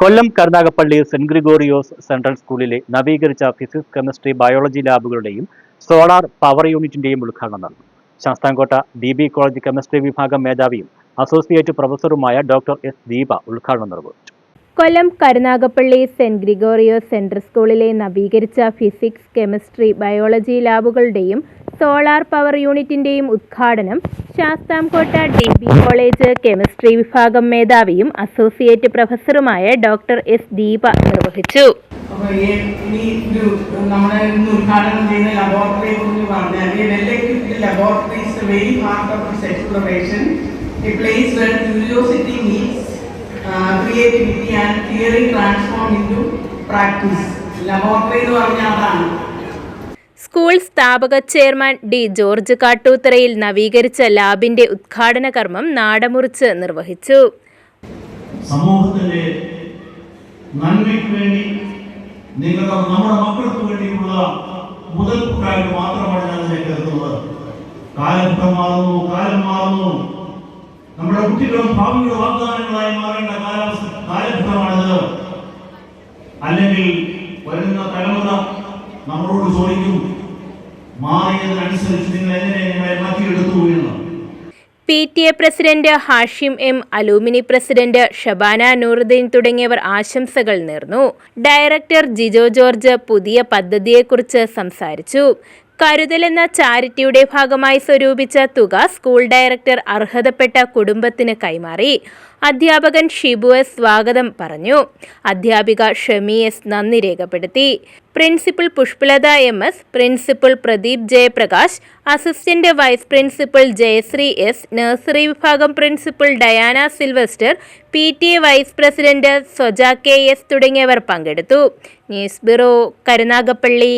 Kollam Karunagappally saint Gregorios central സ്കൂളിലെ നവീകരിച്ച physics chemistry biology ലാബുകളുടെയും സോളാർ പവർ യൂണിറ്റിന്റെയും ഉദ്ഘാടനം നടന്നു. Sasthamkotta D B college chemistry വിഭാഗം മേധാവിയും അസോസിയേറ്റ് പ്രൊഫസറുമായ ഡോക്ടർ എസ് ദീപ ഉദ്ഘാടനം നിർവഹിച്ചു. Kollam Karunagappally saint Gregorios central സ്കൂളിലെ നവീകരിച്ച ഫിസിക്സ് കെമിസ്ട്രി ബയോളജി ലാബുകളുടെയും സോളാർ പവർ യൂണിറ്റിന്റെയും ഉദ്ഘാടനം Sasthamkotta D B college chemistry വിഭാഗം മേധാവിയും അസോസിയേറ്റ് പ്രൊഫസറുമായ ഡോക്ടർ എസ് ദീപ നിർവഹിച്ചു. Where curiosity meets creativity and theory transform into practice laboratory എന്ന് പറഞ്ഞാൽ അതാണ്. സ്കൂൾ സ്ഥാപക ചെയർമാൻ ഡി ജോർജ് കാട്ടൂത്തറയിൽ നവീകരിച്ച ലാബിന്റെ ഉദ്ഘാടന കർമ്മം നാടമുറിച്ച് നിർവഹിച്ചു. നന്മയ്ക്ക് വേണ്ടി നമ്മുടെ മക്കൾക്ക് നമ്മുടെ വാഗ്ദാനങ്ങളായി മാറേണ്ട അല്ലെങ്കിൽ വരുന്ന തലമുറ നമ്മളോട് ചോദിക്കും മാറിയതിനനുസരിച്ച് നിങ്ങൾ എങ്ങനെ നിങ്ങളെ മാറ്റിയെടുത്തു P T A president Hashim M alumni president Shabana Nooruddeen തുടങ്ങിയവർ ആശംസകൾ നേർന്നു. ഡയറക്ടർ ജിജോ ജോർജ് പുതിയ പദ്ധതിയെക്കുറിച്ച് സംസാരിച്ചു. കരുതൽ എന്ന ചാരിറ്റിയുടെ ഭാഗമായി സ്വരൂപിച്ച തുക സ്കൂൾ ഡയറക്ടർ അർഹതപ്പെട്ട കുടുംബത്തിന് കൈമാറി. അധ്യാപകൻ ഷിബു എസ് സ്വാഗതം പറഞ്ഞു. അധ്യാപിക ഷമി എസ് നന്ദി രേഖപ്പെടുത്തി. Principal Pushpalatha M S principal Pradeep Jayaprakash assistant vice principal Jayasree S nursery വിഭാഗം principal Diana Silvester P T A vice president Soja K S തുടങ്ങിയവർ പങ്കെടുത്തു. News bureau Karunagappally.